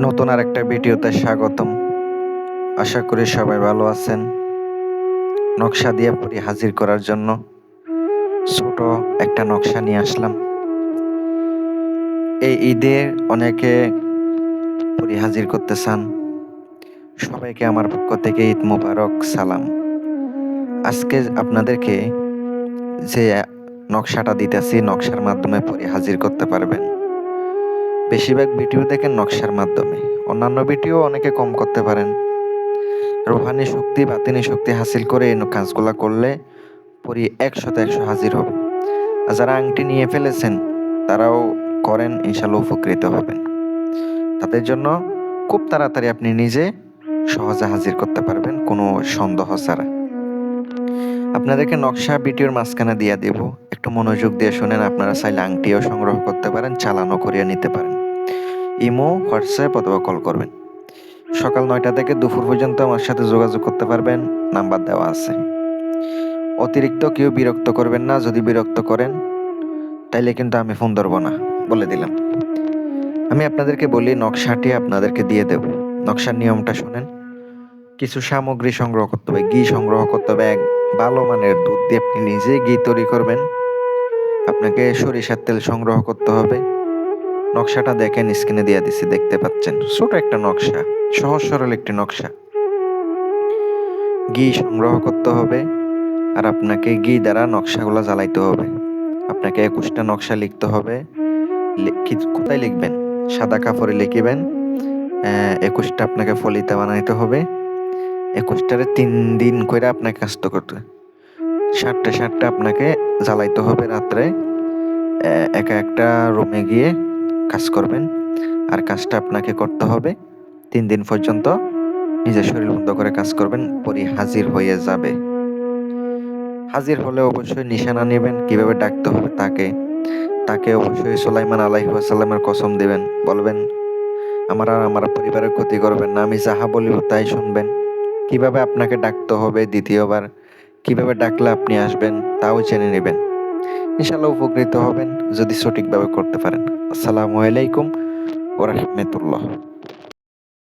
নতুন আর একটা ভিডিওতে স্বাগতম। আশা করি সবাই ভালো আছেন। নকশা দিয়ে পরি হাজির করার জন্য ছোট একটা নকশা নিয়ে আসলাম। এই ঈদে অনেকে পরি হাজির করতে চান। সবাইকে আমার পক্ষ থেকে ঈদ মোবারক সালাম। আজকে আপনাদেরকে যে নকশাটা দিতেছি, নকশার মাধ্যমে পরি হাজির করতে পারবেন। বেশিরভাগ ভিডিও দেখেন নকশার মাধ্যমে। অন্যান্য ভিডিও অনেকে কম করতে পারেন। রোহানি শক্তি বাতিনি শক্তি হাসিল করে এই কাজগুলো করলে পরি একশোতে একশো হাজির হবে। আর যারা আংটি নিয়ে ফেলেছেন, তারাও করেন ইনশাল্লাহ উপকৃত হবেন। তাদের জন্য খুব তাড়াতাড়ি আপনি নিজে সহজে হাজির করতে পারবেন, কোনো সন্দেহ ছাড়া। আপনাদেরকে নকশা ভিডিওর মাঝখানে দিয়ে দেব। একটু মনোযোগ দিয়ে শুনেন, আপনারা চাইলে আংটিও সংগ্রহ করতে পারেন চালানো করিয়ে নিতে পারেন। ইমো, হোয়াটসঅ্যাপ অথবা কল করবেন। সকাল নয়টা থেকে দুপুর পর্যন্ত আমার সাথে যোগাযোগ করতে পারবেন, নাম্বার দেওয়া আছে। অতিরিক্ত কেউ বিরক্ত করবেন না, যদি বিরক্ত করেন, তাইলে কিন্তু আমি ফোন ধরবো না, বলে দিলাম। আমি আপনাদেরকে বলি, নকশাটি আপনাদেরকে দিয়ে দেব। নকশার নিয়মটা শুনেন। কিছু সামগ্রী সংগ্রহ করতে হবে, ঘি সংগ্রহ করতে হবে, এক ভালো মানের দুধ দিয়ে আপনি নিজে ঘি তৈরি করবেন। আপনাকে সরিষার তেল সংগ্রহ করতে হবে। নকশাটা দেখেন, স্ক্রিনে দিয়ে দিছি, দেখতে পাচ্ছেন। ছোট একটা নকশা, সহজ সরল একটি নকশা। ঘি সংগ্রহ করতে হবে, আর আপনাকে ঘি দ্বারা নকশাগুলো জ্বালাইতে হবে। আপনাকে একুশটা নকশা লিখতে হবে। কোথায় লিখবেন? সাদা কাপড়ে লিখিবেন। একুশটা আপনাকে ফলিতে বানাইতে হবে। একুশটারে তিন দিন করে আপনাকে কাজ করতে। সাতটা সাতটা আপনাকে জ্বালাইতে হবে রাত্রে। একা একটা রুমে গিয়ে কাজ করবেন। আর কাজটা আপনাকে করতে হবে। তিন দিন পর্যন্ত নিজের শরীর বন্ধ করে কাজ করবেন, পরি হাজির হয়ে যাবে। হাজির হলে অবশ্যই নিশানা নেবেন, কীভাবে ডাকতে হবে তাকে। তাকে অবশ্যই সুলাইমান আলাইসাল্লামের কসম দেবেন, বলবেন, আমার আর আমার পরিবারের ক্ষতি করবেন না, আমি যাহা বলিব তাই শুনবেন। কীভাবে আপনাকে ডাকতে হবে দ্বিতীয়বার? কীভাবে ডাকলে আপনি আসবেন? তাও জেনে নেবেন। ইনশাল্লাহ উপকৃত হবেন যদি সঠিকভাবে করতে পারেন। আসসালামু আলাইকুম ওরহমতুল্লাহ